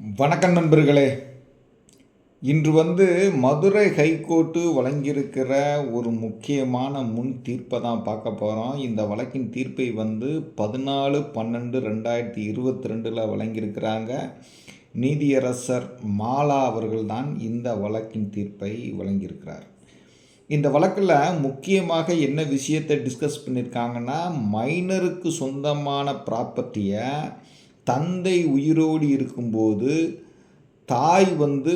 வணக்கம் நண்பர்களே. இன்று வந்து மதுரை ஹைகோர்ட்டு வழங்கியிருக்கிற ஒரு முக்கியமான முன் தீர்ப்பை தான் பார்க்க போகிறோம் இந்த வழக்கின் தீர்ப்பை வந்து பதினாலு பன்னெண்டு ரெண்டாயிரத்தி இருபத்தி ரெண்டில் வழங்கியிருக்கிறாங்க. நீதியரசர் மாலா அவர்கள்தான் இந்த வழக்கின் தீர்ப்பை வழங்கியிருக்கிறார். இந்த வழக்கில் முக்கியமாக என்ன விஷயத்தை டிஸ்கஸ் பண்ணியிருக்காங்கன்னா மைனருக்கு சொந்தமான ப்ராப்பர்ட்டியை தந்தை உயிரோடு இருக்கும்போது தாய் வந்து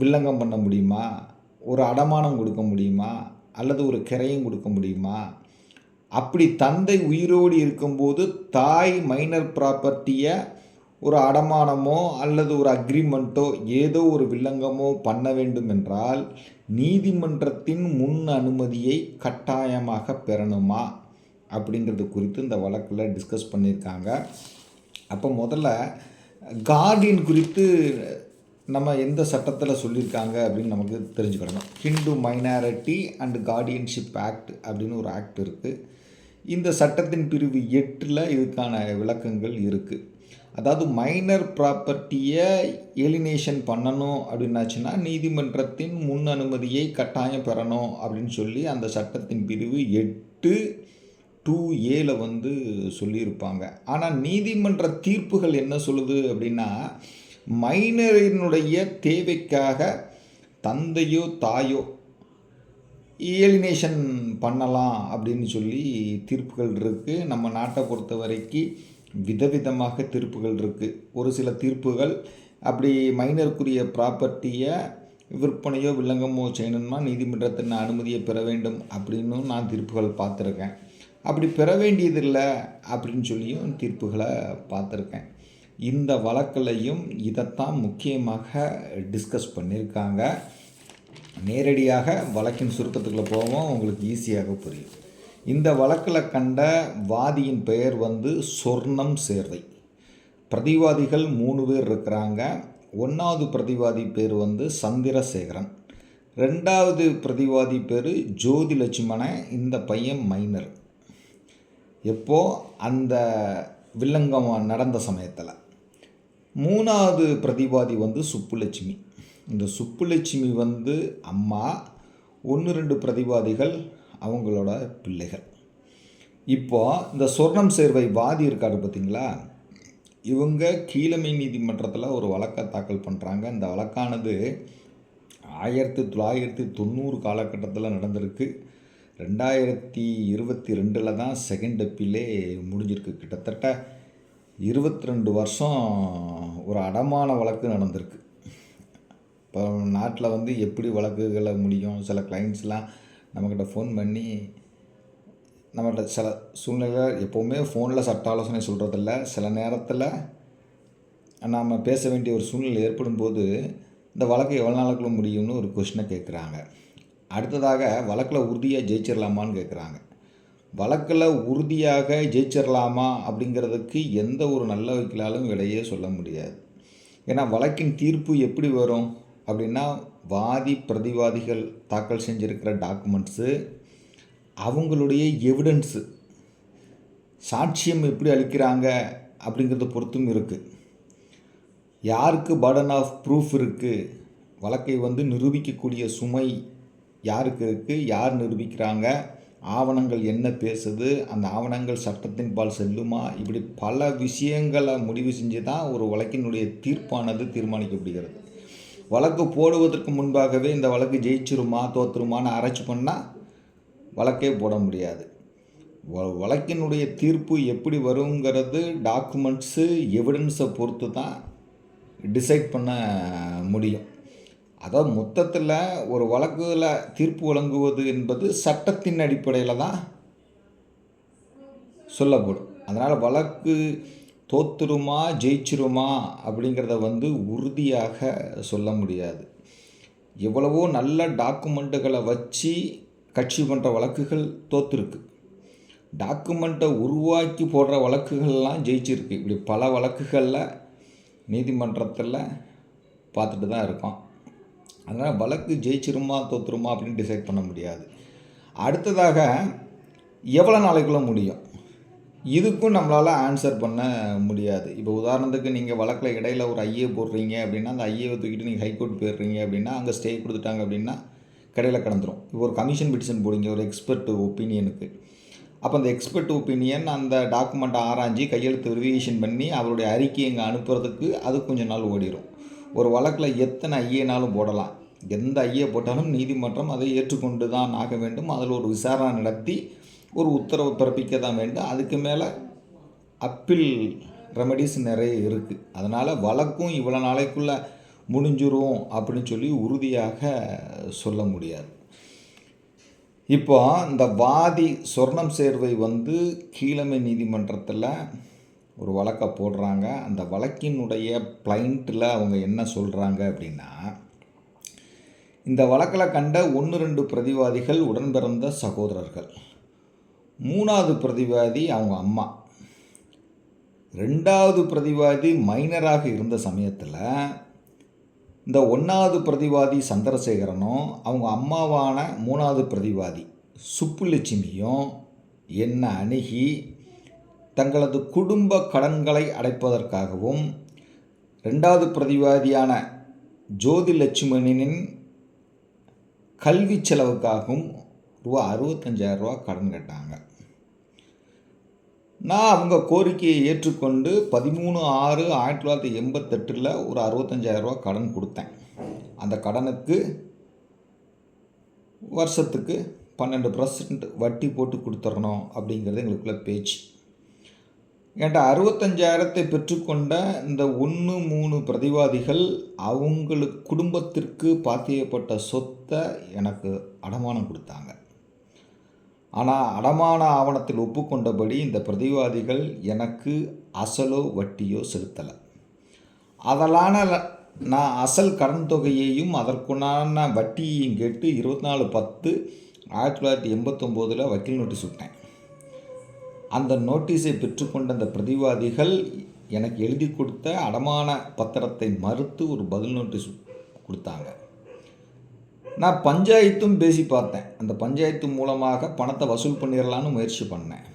வில்லங்கம் பண்ண முடியுமா? ஒரு அடமானம் கொடுக்க முடியுமா? அல்லது ஒரு கிரையும் கொடுக்க முடியுமா? அப்படி தந்தை உயிரோடு இருக்கும்போது தாய் மைனர் ப்ராப்பர்ட்டியை ஒரு அடமானமோ அல்லது ஒரு அக்ரிமெண்ட்டோ ஏதோ ஒரு வில்லங்கமோ பண்ண வேண்டும் என்றால் நீதிமன்றத்தின் முன் அனுமதியை கட்டாயமாக பெறணுமா? அப்படிங்கிறது குறித்து இந்த வழக்கில் டிஸ்கஸ் பண்ணியிருக்காங்க. அப்போ முதல்ல கார்டியன் குறித்து நம்ம எந்த சட்டத்தில் சொல்லியிருக்காங்க அப்படின்னு நமக்கு தெரிஞ்சுக்கிடணும் Hindu minority and guardianship act அப்படின்னு ஒரு ஆக்ட் இருக்குது இந்த சட்டத்தின் பிரிவு எட்டில் இதுக்கான விளக்கங்கள் இருக்குது அதாவது மைனர் ப்ராப்பர்ட்டியை எலினேஷன் பண்ணணும் அப்படின்னாச்சுன்னா நீதிமன்றத்தின் முன் அனுமதியை கட்டாயம் பெறணும் அப்படின்னு சொல்லி அந்த சட்டத்தின் பிரிவு எட்டு டூ ஏல வந்து சொல்லியிருப்பாங்க. ஆனால் நீதிமன்ற தீர்ப்புகள் என்ன சொல்லுது அப்படின்னா மைனரினுடைய தேவைக்காக தந்தையோ தாயோ ஏலினேஷன் பண்ணலாம் அப்படின்னு சொல்லி தீர்ப்புகள் இருக்குது நம்ம நாட்டை பொறுத்த வரைக்கும் விதவிதமாக தீர்ப்புகள் இருக்குது ஒரு சில தீர்ப்புகள் அப்படி மைனருக்குரிய ப்ராப்பர்ட்டியை விற்பனையோ வில்லங்கமோ செய்யணும்னா நீதிமன்றத்தின் அனுமதியை பெற வேண்டும் அப்படின்னும் நான் தீர்ப்புகள் பார்த்துருக்கேன். அப்படி பெற வேண்டியதில்லை அப்படின்னு சொல்லியும் தீர்ப்புகளை பார்த்துருக்கேன். இந்த வழக்கிலையும் இதைத்தான் முக்கியமாக டிஸ்கஸ் பண்ணியிருக்காங்க. நேரடியாக வழக்கின் சுருக்கத்துக்குள்ளே போவோம் உங்களுக்கு ஈஸியாக புரியும். இந்த வழக்கில் கண்ட வாதியின் பெயர் வந்து சொர்ணம் சேர்வை பிரதிவாதிகள் மூணு பேர் இருக்கிறாங்க. ஒன்றாவது பிரதிவாதி பேர் வந்து சந்திரசேகரன். ரெண்டாவது பிரதிவாதி பேர் ஜோதி லட்சுமணன் இந்த பையன் மைனர். எப்போ அந்த வில்லங்கம் நடந்த சமயத்தில். மூணாவது பிரதிவாதி வந்து சுப்புலட்சுமி. இந்த சுப்புலட்சுமி வந்து அம்மா ஒன்று ரெண்டு பிரதிவாதிகள் அவங்களோட பிள்ளைகள். இப்போ இந்த சொர்ணம் சேர்வை வாதி இருக்காரு பார்த்தீங்களா இவங்க கீழமை நீதிமன்றத்தில் ஒரு வழக்கை தாக்கல் பண்ணுறாங்க இந்த வழக்கானது ஆயிரத்தி தொள்ளாயிரத்தி தொண்ணூறு காலகட்டத்தில் நடந்திருக்கு. ரெண்டாயிரத்தி இருபத்தி ரெண்டில் தான் செகண்ட் அப்பீலே முடிஞ்சிருக்கு. கிட்டத்தட்ட இருபத்தி ரெண்டு வருஷம் ஒரு அடமான வழக்கு நடந்திருக்கு. இப்போ நாட்டில் வந்து எப்படி வழக்குகளை முடியும்? சில கிளைண்ட்ஸ்லாம் நம்மக்கிட்ட ஃபோன் பண்ணி நம்மகிட்ட சில சூழ்நிலை எப்போவுமே ஃபோனில் சட்ட ஆலோசனை சொல்கிறதில்ல சில நேரத்தில் நாம் பேச வேண்டிய ஒரு சூழ்நிலை ஏற்படும் போது இந்த வழக்கு எவ்வளோ நாளுக்குள்ள முடியும்னு ஒரு கொஷினை கேட்குறாங்க அடுத்ததாக வழக்கில் உறுதியாக ஜெயிச்சிடலாமான்னு கேட்குறாங்க வழக்கில் உறுதியாக ஜெயிச்சிடலாமா அப்படிங்கிறதுக்கு எந்த ஒரு நல்ல வக்கீலாலும் விடையே சொல்ல முடியாது. ஏன்னா வழக்கின் தீர்ப்பு எப்படி வரும் அப்படின்னா வாதி பிரதிவாதிகள் தாக்கல் செஞ்சுருக்கிற டாக்குமெண்ட்ஸு அவங்களுடைய எவிடன்ஸு சாட்சியம் எப்படி அளிக்கிறாங்க அப்படிங்கிறத பொறுத்தும் இருக்குது யாருக்கு பர்டன் ஆஃப் ப்ரூஃப் இருக்குது வழக்கை வந்து நிரூபிக்கக்கூடிய சுமை யாருக்கு இருக்குது யார் நிரூபிக்கிறாங்க ஆவணங்கள் என்ன பேசுது அந்த ஆவணங்கள் சட்டத்தின் பால் செல்லுமா? இப்படி பல விஷயங்களை முடிவு செஞ்சு தான் ஒரு வழக்கினுடைய தீர்ப்பானது தீர்மானிக்கப்படுகிறது. வழக்கு போடுவதற்கு முன்பாகவே இந்த வழக்கு ஜெயிச்சிருமா தோத்துருமான்னு ஆராய்ச்சி பண்ணால் வழக்கே போட முடியாது. வழக்கினுடைய தீர்ப்பு எப்படி வருங்கிறது டாக்குமெண்ட்ஸு எவிடன்ஸை பொறுத்து தான் டிசைட் பண்ண முடியும். அதாவது மொத்தத்தில் ஒரு வழக்குல தீர்ப்பு வழங்குவது என்பது சட்டத்தின் அடிப்படையில் தான் சொல்லப்படும். அதனால் வழக்கு தோத்துருமா ஜெயிச்சிருமா அப்படிங்கிறத வந்து உறுதியாக சொல்ல முடியாது. எவ்வளவோ நல்ல டாக்குமெண்ட்டுகளை வச்சு கட்சி பண்ணுற வழக்குகள் தோத்துருக்கு. டாக்குமெண்ட்டை உருவாக்கி போடுற வழக்குகள்லாம் ஜெயிச்சிருக்கு. இப்படி பல வழக்குகளில் நீதிமன்றத்தில் பார்த்துட்டு தான் இருக்கோம். அதனால் வழக்கு ஜெயிச்சிருமா தோத்துருமா அப்படின்னு டிசைட் பண்ண முடியாது. அடுத்ததாக எவ்வளோ நாளைக்குள்ள முடியும்? இதுக்கும் நம்மளால் ஆன்சர் பண்ண முடியாது. இப்போ உதாரணத்துக்கு நீங்கள் வழக்கில் இடையில் ஒரு ஐஏ போடுறீங்க அப்படின்னா அந்த ஐஏவை தூக்கிட்டு நீங்கள் ஹைகோர்ட் போயிடுறீங்க அப்படின்னா அங்கே ஸ்டே கொடுத்துட்டாங்க அப்படின்னா கடையில் கடந்துடும் இப்போ ஒரு கமிஷன் பிடிஷன் போடுங்க ஒரு எக்ஸ்பர்ட் ஒப்பீனியனுக்கு அப்போ அந்த எக்ஸ்பர்ட் ஒப்பீனியன் அந்த டாக்குமெண்ட்டை ஆராய்ஞ்சி கையெழுத்து வெரிஃபிகேஷன் பண்ணி அவருடைய அறிக்கையை இங்கே அனுப்புறதுக்கு அது கொஞ்சம் நாள் ஓடிடும் ஒரு வழக்கில் எத்தனை ஐஏனாலும் போடலாம். எந்த ஐஏ போட்டாலும் நீதிமன்றம் அதை ஏற்றுக்கொண்டு தான் ஆக வேண்டும். அதில் ஒரு விசாரணை நடத்தி ஒரு உத்தரவு பிறப்பிக்க தான் வேண்டும். அதுக்கு மேலே அப்பில் ரெமடிஸ் நிறைய இருக்குது அதனால் வழக்கும் இவ்வளோ நாளைக்குள்ளே முடிஞ்சிரும் அப்படின்னு சொல்லி உறுதியாக சொல்ல முடியாது. இப்போ இந்த வாதி சொர்ணம் சேர்வை வந்து கீழமை நீதிமன்றத்தில் ஒரு வழக்கை போடுறாங்க. அந்த வழக்கினுடைய பிளைண்ட்டில் அவங்க என்ன சொல்கிறாங்க அப்படின்னா இந்த வழக்கில் கண்ட ஒன்று ரெண்டு பிரதிவாதிகள் உடன்பிறந்த சகோதரர்கள். மூணாவது பிரதிவாதி அவங்க அம்மா. ரெண்டாவது பிரதிவாதி மைனராக இருந்த சமயத்தில் இந்த ஒன்றாவது பிரதிவாதி சந்திரசேகரனும் அவங்க அம்மாவான மூணாவது பிரதிவாதி சுப்புலட்சுமியும் என்னை அணுகி தங்களது குடும்ப கடன்களை அடைப்பதற்காகவும் ரெண்டாவது பிரதிவாதியான ஜோதி லட்சுமணனின் கல்வி செலவுக்காகவும் ரூபா அறுபத்தஞ்சாயிரம் ரூபா கடன் கேட்டாங்க. நான் அவங்க கோரிக்கையை ஏற்றுக்கொண்டு பதிமூணு ஆறு ஆயிரத்தி தொள்ளாயிரத்தி எண்பத்தெட்டில் ஒரு அறுபத்தஞ்சாயிரரூவா கடன் கொடுத்தேன். அந்த கடனுக்கு வருஷத்துக்கு பன்னெண்டு பர்சன்ட் வட்டி போட்டு கொடுத்துடணும் அப்படிங்கிறது எங்களுக்குள்ள பேச்சு. என்கிட்ட அறுபத்தஞ்சாயிரத்தை பெற்றுக்கொண்ட இந்த ஒன்று மூணு பிரதிவாதிகள் அவங்களுக்கு குடும்பத்திற்கு பாத்தியப்பட்ட சொத்தை எனக்கு அடமானம் கொடுத்தாங்க. ஆனால் அடமான ஆவணத்தில் ஒப்புக்கொண்டபடி இந்த பிரதிவாதிகள் எனக்கு அசலோ வட்டியோ செலுத்தலை. அதலான நான் அசல் கடன் தொகையையும் அதற்குண்டான வட்டியையும் கேட்டு இருபத்தி நாலு பத்து ஆயிரத்தி தொள்ளாயிரத்தி எண்பத்தொம்போதில் வக்கீல் நோட்டீஸ் விட்டேன். அந்த நோட்டீஸை பெற்றுக்கொண்ட அந்த பிரதிவாதிகள் எனக்கு எழுதி கொடுத்த அடமான பத்திரத்தை மறுத்து ஒரு பதில் நோட்டீஸ் கொடுத்தாங்க. நான் பஞ்சாயத்தும் பேசி பார்த்தேன். அந்த பஞ்சாயத்து மூலமாக பணத்தை வசூல் பண்ணிடலான்னு முயற்சி பண்ணேன்.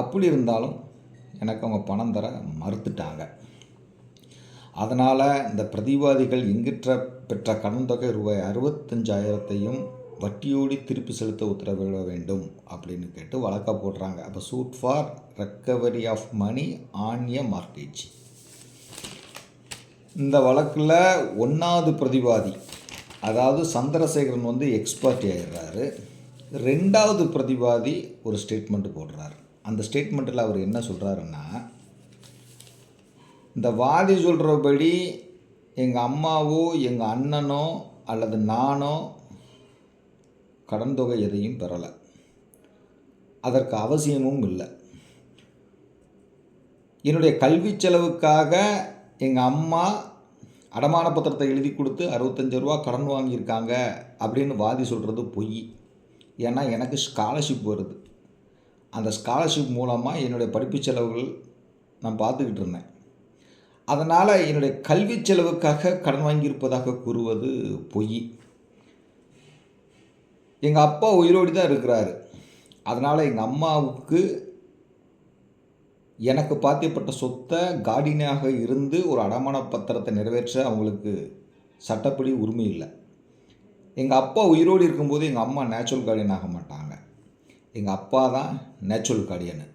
அப்படி இருந்தாலும் எனக்கு அவங்க பணம் தர மறுத்துட்டாங்க. அதனால் இந்த பிரதிவாதிகள் எங்கிட்ட பெற்ற கடன் தொகை ரூபாய் அறுபத்தஞ்சாயிரத்தையும் வட்டியோடி திருப்பி செலுத்த உத்தரவிட வேண்டும் அப்படின்னு கேட்டு வழக்காக போடுறாங்க. அப்போ suit for recovery of money on a mortgage இந்த வழக்கில் ஒன்றாவது பிரதிவாதி அதாவது சந்திரசேகரன் வந்து எக்ஸ்பர்ட் ஆகிடுறாரு ரெண்டாவது பிரதிவாதி ஒரு ஸ்டேட்மெண்ட் போடுறாரு. அந்த ஸ்டேட்மெண்ட்டில் அவர் என்ன சொல்கிறாருன்னா இந்த வாதி சொல்கிறபடி எங்கள் அம்மாவோ எங்கள் அண்ணனோ அல்லது நானோ கடன் தொகை எதையும் பெறலை. அதற்கு அவசியமும் இல்லை. என்னுடைய கல்வி செலவுக்காக எங்கள் அம்மா அடமான பத்திரத்தை எழுதி கொடுத்து அறுபத்தஞ்சு ரூபா கடன் வாங்கியிருக்காங்க அப்படின்னு வாதி சொல்கிறது பொய். ஏன்னா எனக்கு ஸ்காலர்ஷிப் வருது. அந்த ஸ்காலர்ஷிப் மூலமாக என்னுடைய படிப்பு செலவுகள் நான் பார்த்துக்கிட்டு இருந்தேன். அதனால் என்னுடைய கல்வி செலவுக்காக கடன் வாங்கியிருப்பதாக கூறுவது பொய். எங்கள் அப்பா உயிரோடு தான் இருக்கிறாரு. அதனால் எங்கள் அம்மாவுக்கு எனக்கு பாத்தியப்பட்ட சொத்தை கார்டியனாக இருந்து ஒரு அடமான பத்திரத்தை நிறைவேற்ற அவங்களுக்கு சட்டப்படி உரிமை இல்லை. எங்கள் அப்பா உயிரோடு இருக்கும்போது எங்கள் அம்மா நேச்சுரல் கார்டியன் ஆக மாட்டாங்க. எங்கள் அப்பா தான் நேச்சுரல் கார்டியனு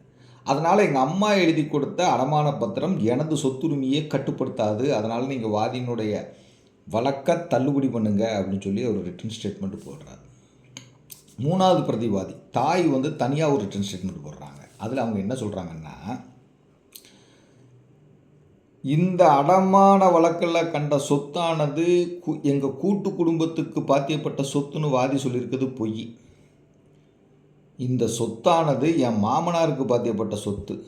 அதனால் எங்கள் அம்மா எழுதி கொடுத்த அடமான பத்திரம் எனது சொத்துரிமையை கட்டுப்படுத்தாது. அதனால் நீங்கள் வாதியினுடைய வழக்க தள்ளுபடி பண்ணுங்க அப்படின்னு சொல்லி ஒரு ரிட்டன் ஸ்டேட்மெண்ட் போடுறாரு. மூணாவது பிரதிவாதி தாய் வந்து தனியாக ஒரு ரிட்டன் ஸ்டேட்மெண்ட் போடுறாங்க. அதில் அவங்க என்ன சொல்கிறாங்கன்னா இந்த அடமான வழக்கில் கண்ட சொத்தானது கு எங்கள் கூட்டு குடும்பத்துக்கு பாத்தியப்பட்ட சொத்துன்னு வாதி சொல்லியிருக்கிறது பொய். இந்த சொத்தானது என் மாமனாருக்கு பாத்தியப்பட்ட சொத்து.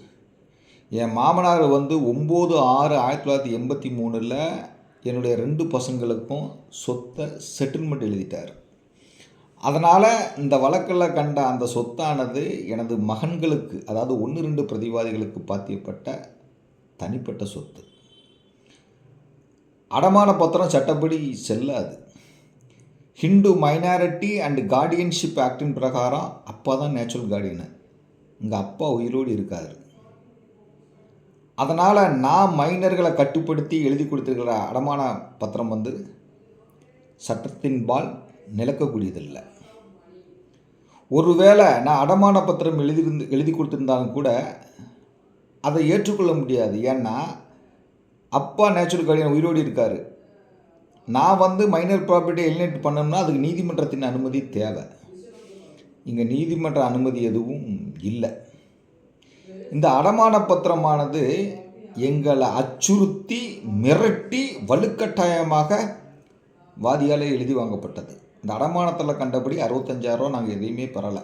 என் மாமனார் வந்து ஒம்பது ஆறு ஆயிரத்தி தொள்ளாயிரத்தி எண்பத்தி மூணில் என்னுடைய ரெண்டு பசங்களுக்கும் சொத்தை செட்டில்மெண்ட் எழுதிட்டார். அதனால் இந்த வழக்கில் கண்ட அந்த சொத்தானது எனது மகன்களுக்கு அதாவது ஒன்று ரெண்டு பிரதிவாதிகளுக்கு பாத்தியப்பட்ட தனிப்பட்ட சொத்து. அடமான பத்திரம் சட்டப்படி செல்லாது. ஹிந்து மைனாரிட்டி அண்ட் கார்டியன்ஷிப் ஆக்டின் பிரகாரம் அப்பா தான் நேச்சுரல் கார்டியனு. இங்கே அப்பா உயிரோடு இருக்கார். அதனால் நான் மைனர்களை கட்டுப்படுத்தி எழுதி கொடுத்துருக்கிற அடமான பத்திரம் வந்து சட்டத்தின்பால் நிலக்கக்கூடியதில்லை. ஒருவேளை நான் அடமான பத்திரம் எழுதியிருந்து எழுதி கொடுத்துருந்தாலும் கூட அதை ஏற்றுக்கொள்ள முடியாது. ஏன்னா அப்பா நேச்சுரல் கார்டியன் உயிரோடு இருக்கார். நான் வந்து மைனர் ப்ராப்பர்ட்டி எலினேட் பண்ணணும்னா அதுக்கு நீதிமன்றத்தின் அனுமதி தேவை. இங்கே நீதிமன்ற அனுமதி எதுவும் இல்லை. இந்த அடமான பத்திரமானது எங்களை அச்சுறுத்தி மிரட்டி வலுக்கட்டாயமாக வாதியால் எழுதி வாங்கப்பட்டது. இந்த அடமானத்தில் கண்டபடி அறுபத்தஞ்சாயிரம் நாங்கள் எதையுமே பெறலை.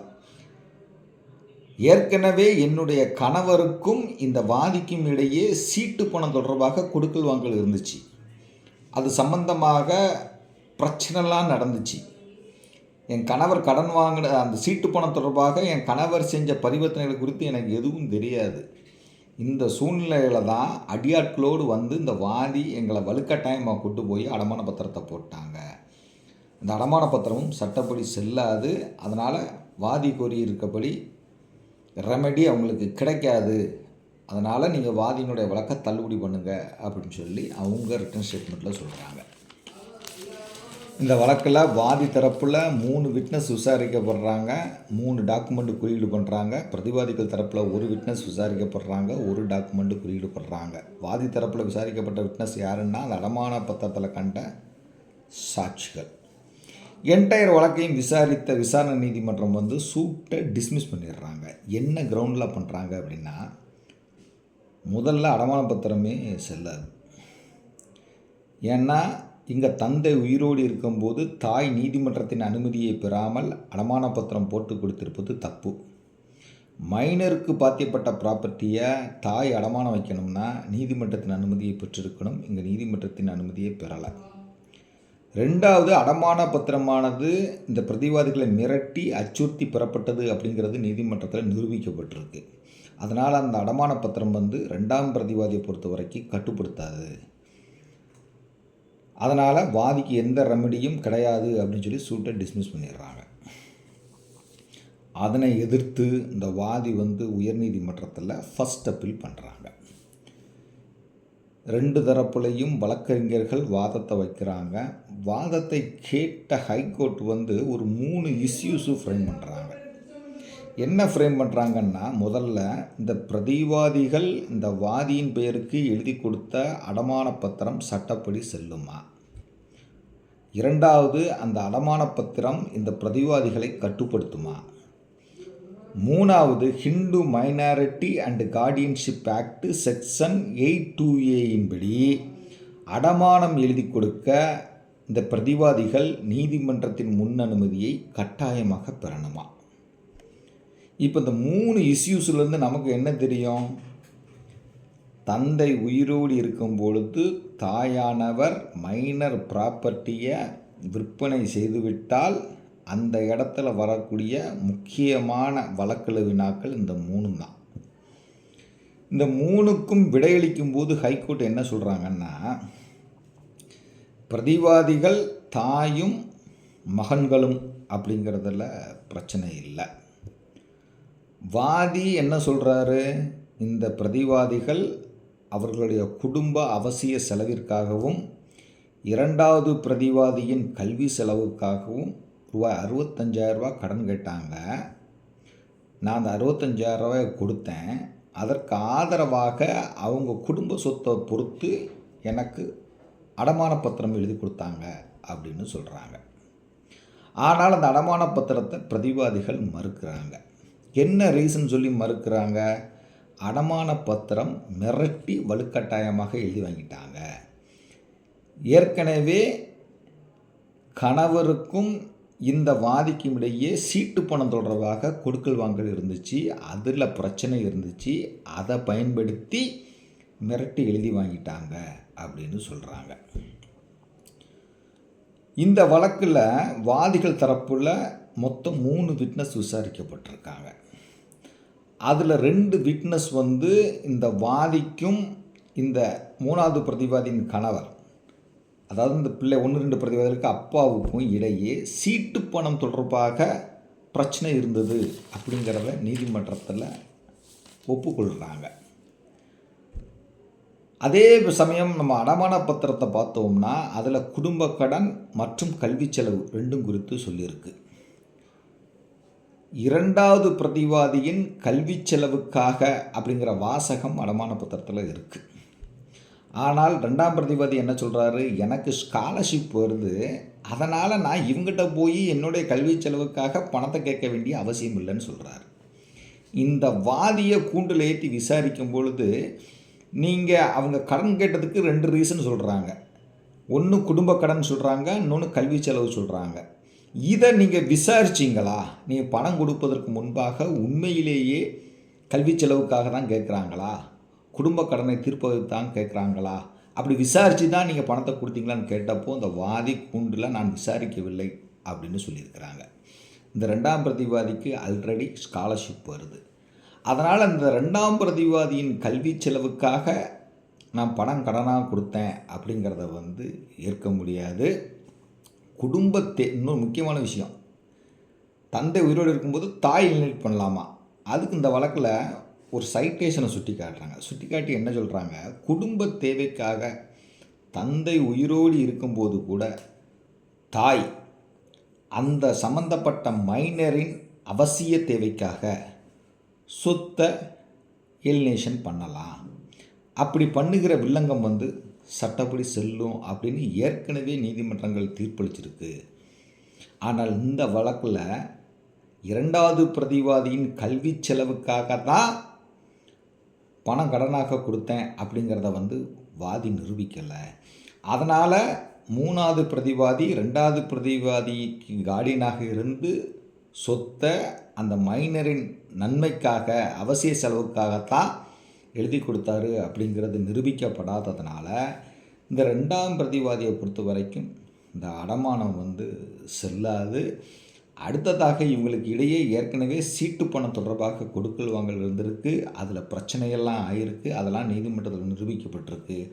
ஏற்கனவே என்னுடைய கணவருக்கும் இந்த வாதிக்கும் இடையே சீட்டு பணம் தொடர்பாக கொடுக்கல் வாங்கல் இருந்துச்சு. அது சம்பந்தமாக பிரச்சனைலாம் நடந்துச்சு. என் கணவர் கடன் வாங்கின அந்த சீட்டு பணம் தொடர்பாக என் கணவர் செஞ்ச பரிவர்த்தனைகள் குறித்து எனக்கு எதுவும் தெரியாது. இந்த சூழ்நிலையில் தான் அடியாட்களோடு வந்து இந்த வாதி எங்களை வலுக்கட்டாயமாக கொண்டு போய் அடமான பத்திரத்தை போட்டாங்க. இந்த அடமான பத்திரமும் சட்டப்படி செல்லாது. அதனால் வாதி கோரியிருக்கபடி ரெமெடி அவங்களுக்கு கிடைக்காது. அதனால் நீங்கள் வாதியினுடைய வழக்கை தள்ளுபடி பண்ணுங்கள் அப்படின்னு சொல்லி அவங்க ரிட்டன் ஸ்டேட்மெண்ட்டில் சொல்கிறாங்க இந்த வழக்கில் வாதி தரப்பில் மூணு விட்னஸ் விசாரிக்கப்படுறாங்க. மூணு டாக்குமெண்ட் குறியீடு பண்ணுறாங்க பிரதிவாதிகள் தரப்பில் ஒரு விட்னஸ் விசாரிக்கப்படுறாங்க. ஒரு டாக்குமெண்ட் குறியீடு பண்ணுறாங்க வாதி தரப்பில் விசாரிக்கப்பட்ட விட்னஸ் யாருன்னா அந்த அடமான பத்திரத்தில் கண்ட சாட்சிகள். என்டையர் வழக்கையும் விசாரித்த விசாரணை நீதிமன்றம் வந்து சூட்டை டிஸ்மிஸ் பண்ணிடுறாங்க. என்ன கிரவுண்டில் பண்ணுறாங்க அப்படின்னா முதல்ல அடமான பத்திரமே செல்லாது. ஏன்னா இங்கே தந்தை உயிரோடு இருக்கும்போது தாய் நீதிமன்றத்தின் அனுமதியை பெறாமல் அடமான பத்திரம் போட்டு கொடுத்திருப்பது தப்பு. மைனருக்கு பாத்தியப்பட்ட ப்ராப்பர்ட்டியை தாய் அடமானம் வைக்கணும்னா நீதிமன்றத்தின் அனுமதியை பெற்றிருக்கணும். இங்கே நீதிமன்றத்தின் அனுமதியை பெறலை. ரெண்டாவது அடமான பத்திரமானது இந்த பிரதிவாதிகளை மிரட்டி அச்சுறுத்தி பெறப்பட்டது அப்படிங்கிறது நீதிமன்றத்தில் நிரூபிக்கப்பட்டிருக்கு. அதனால் அந்த அடமான பத்திரம் வந்து ரெண்டாம் பிரதிவாதியை பொறுத்த வரைக்கும் கட்டுப்படுத்தாது. அதனால் வாதிக்கு எந்த ரெமடியும் கிடையாது அப்படின்னு சொல்லி சூட்டை டிஸ்மிஸ் பண்ணிடுறாங்க. அதனை எதிர்த்து இந்த வாதி வந்து உயர்நீதிமன்றத்தில் ஃபஸ்ட் அப்பீல் பண்ணுறாங்க ரெண்டு தரப்புலையும் வழக்கறிஞர்கள் வாதத்தை வைக்கிறாங்க. வாதத்தை கேட்ட ஹைகோர்ட் வந்து ஒரு மூணு இஷ்யூஸும் ஃப்ரேம் பண்ணுறாங்க என்ன ஃப்ரேம் பண்ணுறாங்கன்னா முதல்ல இந்த பிரதிவாதிகள் இந்த வாதியின் பெயருக்கு எழுதி கொடுத்த அடமான பத்திரம் சட்டப்படி செல்லுமா? இரண்டாவது அந்த அடமான பத்திரம் இந்த பிரதிவாதிகளை கட்டுப்படுத்துமா? மூணாவது Hindu minority and guardianship act section eight two ஏயின்படி அடமானம் எழுதி கொடுக்க இந்த பிரதிவாதிகள் நீதிமன்றத்தின் முன் அனுமதியை கட்டாயமாக பெறணுமா? இப்போ இந்த மூணு இஷ்யூஸ்லேருந்து நமக்கு என்ன தெரியும்? தந்தை உயிரோடு இருக்கும் பொழுது தாயானவர் மைனர் ப்ராப்பர்ட்டியை விற்பனை செய்துவிட்டால் அந்த இடத்துல வரக்கூடிய முக்கியமான வழக்கெழு வினாக்கள் இந்த மூணு தான். இந்த மூணுக்கும் விடையளிக்கும் போது ஹைகோர்ட் என்ன சொல்கிறாங்கன்னா பிரதிவாதிகள் தாயும் மகன்களும் அப்படிங்கிறதுல பிரச்சனை இல்லை. வாதி என்ன சொல்கிறாரு இந்த பிரதிவாதிகள் அவர்களுடைய குடும்ப அவசிய செலவிற்காகவும் இரண்டாவது பிரதிவாதியின் கல்வி செலவுக்காகவும் ரூபாய் அறுபத்தஞ்சாயிரரூபா கடன் கேட்டாங்க. நான் அந்த அறுபத்தஞ்சாயிரரூபாயை கொடுத்தேன். அதற்கு ஆதரவாக அவங்க குடும்ப சொத்தை பொறுத்து எனக்கு அடமான பத்திரம் எழுதி கொடுத்தாங்க அப்படின்னு சொல்கிறாங்க ஆனால் அந்த அடமான பத்திரத்தை பிரதிவாதிகள் மறுக்கிறாங்க. என்ன ரீசன் சொல்லி மறுக்கிறாங்க? அடமான பத்திரம் மிரட்டி வலுக்கட்டாயமாக எழுதி வாங்கிட்டாங்க. ஏற்கனவே கணவருக்கும் இந்த வாதிக்கும் இடையே சீட்டு பணம் தொடர்பாக கொடுக்கல் வாங்கல் இருந்துச்சு அதில் பிரச்சனை இருந்துச்சு. அதை பயன்படுத்தி மிரட்டி எழுதி வாங்கிட்டாங்க அப்படின்னு சொல்கிறாங்க இந்த வழக்கில் வாதிகள் தரப்பில் மொத்தம் மூணு விட்னஸ் விசாரிக்கப்பட்டிருக்காங்க. அதில் ரெண்டு விட்னஸ் வந்து இந்த வாதிக்கும் இந்த மூணாவது பிரதிவாதியின் கணவர் அதாவது இந்த பிள்ளை ஒன்று ரெண்டு பிரதிவாதிகளுக்கு அப்பாவுக்கும் இடையே சீட்டு பணம் தொடர்பாக பிரச்சனை இருந்தது அப்படிங்கிறத நீதிமன்றத்தில் ஒப்புக்கொள்கிறாங்க அதே சமயம் நம்ம அடமான பத்திரத்தை பார்த்தோம்னா அதில் குடும்ப கடன் மற்றும் கல்வி செலவு ரெண்டும் குறித்து சொல்லியிருக்கு. இரண்டாவது பிரதிவாதியின் கல்வி செலவுக்காக அப்படிங்கிற வாசகம் அடமான பத்திரத்தில் இருக்குது ஆனால் ரெண்டாம் பிரதிவாதி என்ன சொல்கிறாரு எனக்கு ஸ்காலர்ஷிப் வருது. அதனால் நான் இவங்கிட்ட போய் என்னுடைய கல்வி செலவுக்காக பணத்தை கேட்க வேண்டிய அவசியம் இல்லைன்னு சொல்கிறாரு இந்த வாதியை கூண்டில் ஏற்றி விசாரிக்கும் பொழுது நீங்கள் அவங்க கடன் கேட்டதுக்கு ரெண்டு ரீசன் சொல்கிறாங்க ஒன்று குடும்ப கடன் சொல்கிறாங்க இன்னொன்று கல்வி செலவு சொல்கிறாங்க இதை நீங்கள் விசாரிச்சிங்களா? நீங்கள் பணம் கொடுப்பதற்கு முன்பாக உண்மையிலேயே கல்வி செலவுக்காக தான் கேட்குறாங்களா? குடும்ப கடனை தீர்ப்பதற்கு தான் கேட்குறாங்களா? அப்படி விசாரித்து தான் நீங்கள் பணத்தை கொடுத்தீங்களான்னு கேட்டப்போ இந்த வாதி கூண்டில் நான் விசாரிக்கவில்லை அப்படின்னு சொல்லியிருக்கிறாங்க. இந்த ரெண்டாம் பிரதிவாதிக்கு ஆல்ரெடி ஸ்காலர்ஷிப் வருது. அதனால் இந்த ரெண்டாம் பிரதிவாதியின் கல்வி செலவுக்காக நான் பணம் கடனாக கொடுத்தேன் அப்படிங்கிறத வந்து ஏற்க முடியாது. குடும்பத்தே இன்னொரு முக்கியமான விஷயம். தந்தை உயிரோடு இருக்கும்போது தாய் இலினேட் பண்ணலாமா? அதுக்கு இந்த வழக்கில் ஒரு சைட்டேஷனை சுட்டி காட்டுறாங்க. சுட்டி காட்டி என்ன சொல்கிறாங்க குடும்ப தேவைக்காக தந்தை உயிரோடு இருக்கும்போது கூட தாய் அந்த சம்பந்தப்பட்ட மைனரின் அவசிய தேவைக்காக சொத்தை எலினேஷன் பண்ணலாம். அப்படி பண்ணுகிற வில்லங்கம் வந்து சட்டப்படி செல்லும் அப்படின்னு ஏற்கனவே நீதிமன்றங்கள் தீர்ப்பளிச்சிருக்கு. ஆனால் இந்த வழக்கில் இரண்டாவது பிரதிவாதியின் கல்வி செலவுக்காக தான் பணம் கடனாக கொடுத்தேன் அப்படிங்கிறத வந்து வாதி நிரூபிக்கலை. அதனால் மூணாவது பிரதிவாதி ரெண்டாவது பிரதிவாதிக்கு கார்டியனாக இருந்து சொத்தை அந்த மைனரின் நன்மைக்காக அவசிய செலவுக்காகத்தான் எழுதி கொடுத்தாரு அப்படிங்கிறது நிரூபிக்கப்படாததுனால இந்த ரெண்டாம் பிரதிவாதியை பொறுத்த வரைக்கும் இந்த அடமானம் வந்து செல்லாது. அடுத்ததாக இவங்களுக்கு இடையே ஏற்கனவே சீட்டு பணம் தொடர்பாக கொடுக்கல் வாங்கல் இருந்திருக்கு. அதில் பிரச்சனையெல்லாம் ஆயிருக்கு. அதெல்லாம் நீதிமன்றத்தில் நிரூபிக்கப்பட்டிருக்கு.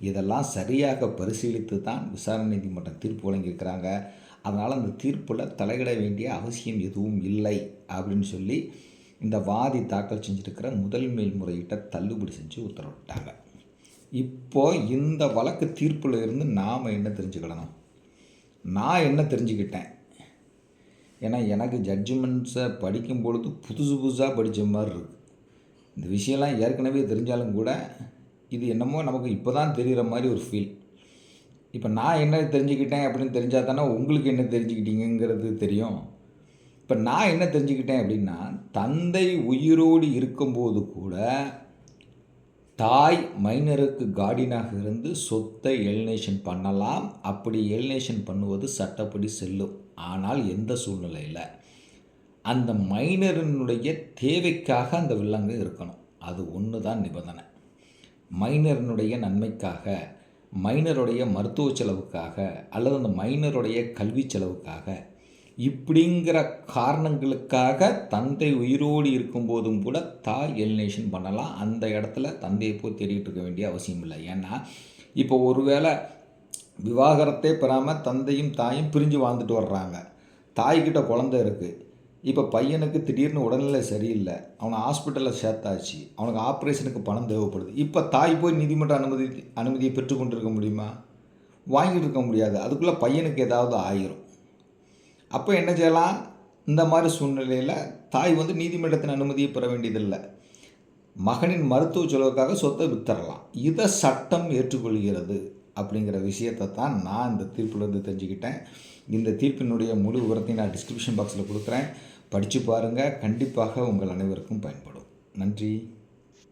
இதெல்லாம் சரியாக பரிசீலித்து தான் விசாரணை நீதிமன்றம் தீர்ப்பு வழங்கியிருக்கிறாங்க. அதனால் அந்த தீர்ப்பில் தலையிட வேண்டிய அவசியம் எதுவும் இல்லை அப்படின்னு சொல்லி இந்த வாதி தாக்கல் செஞ்சுருக்கிற முதல் மேல்முறையீட்டை தள்ளுபடி செஞ்சு உத்தரவிட்டாங்க. இப்போ இந்த வழக்கு தீர்ப்பில் இருந்து நாம் என்ன தெரிஞ்சுக்கிடணும்? நான் என்ன தெரிஞ்சுக்கிட்டேன்? ஏன்னா எனக்கு ஜட்ஜ்மெண்ட்ஸை படிக்கும் பொழுது புதுசு புதுசாக படித்த மாதிரி இருக்குது இந்த விஷயம்லாம் ஏற்கனவே தெரிஞ்சாலும் கூட இது என்னமோ நமக்கு இப்போ தான் தெரிகிற மாதிரி ஒரு ஃபீல் இப்போ நான் என்ன தெரிஞ்சுக்கிட்டேன் அப்படின்னு தெரிஞ்சால் தானே உங்களுக்கு என்ன தெரிஞ்சுக்கிட்டீங்கிறது தெரியும். இப்போ நான் என்ன தெரிஞ்சுக்கிட்டேன் அப்படின்னா தந்தை உயிரோடு இருக்கும்போது கூட தாய் மைனருக்கு கார்டியனாக இருந்து சொத்தை எலினேஷன் பண்ணலாம். அப்படி எலினேஷன் பண்ணுவது சட்டப்படி செல்லும். ஆனால் எந்த சூழ்நிலையில்? அந்த மைனரினுடைய தேவைக்காக அந்த வில்லங்கு இருக்கணும். அது ஒன்று தான் நிபந்தனை. மைனரினுடைய நன்மைக்காக. மைனருடைய மருத்துவ செலவுக்காக அல்லது அந்த மைனருடைய கல்வி செலவுக்காக இப்படிங்கிற காரணங்களுக்காக தந்தை உயிரோடு இருக்கும்போதும் கூட தாய் எலினேஷன் பண்ணலாம். அந்த இடத்துல தந்தையை போய் தேடிட்டு இருக்க வேண்டிய அவசியம் இல்லை. ஏன்னா இப்போ ஒருவேளை விவாகரத்தே பெறாமல் தந்தையும் தாயும் பிரிஞ்சு வாழ்ந்துட்டு வர்றாங்க. தாய்கிட்ட குழந்தை இருக்குது இப்போ பையனுக்கு திடீர்னு உடல்நிலை சரியில்லை. அவனை ஹாஸ்பிட்டலில் சேர்த்தாச்சு. அவனுக்கு ஆப்ரேஷனுக்கு பணம் தேவைப்படுது. இப்போ தாய் போய் நீதிமன்ற அனுமதி அனுமதியை பெற்றுக்கொண்டிருக்க முடியுமா? வாங்கிட்டு இருக்க முடியாது. அதுக்குள்ளே பையனுக்கு ஏதாவது ஆயிரும். அப்போ என்ன செய்யலாம்? இந்த மாதிரி சூழ்நிலையில் தாய் வந்து நீதிமன்றத்தின் அனுமதியை பெற வேண்டியதில்லை. மகனின் மருத்துவ செலவுக்காக சொத்தை வித்தரலாம். இதை சட்டம் ஏற்றுக்கொள்கிறது. அப்படிங்கிற விஷயத்தை தான் நான் இந்த தீர்ப்பிலிருந்து தெரிஞ்சுக்கிட்டேன். இந்த தீர்ப்பினுடைய முழு விவரத்தையும் நான் டிஸ்கிரிப்ஷன் பாக்ஸில் கொடுக்குறேன். படித்து பாருங்கள் கண்டிப்பாக உங்கள் அனைவருக்கும் பயன்படும். நன்றி.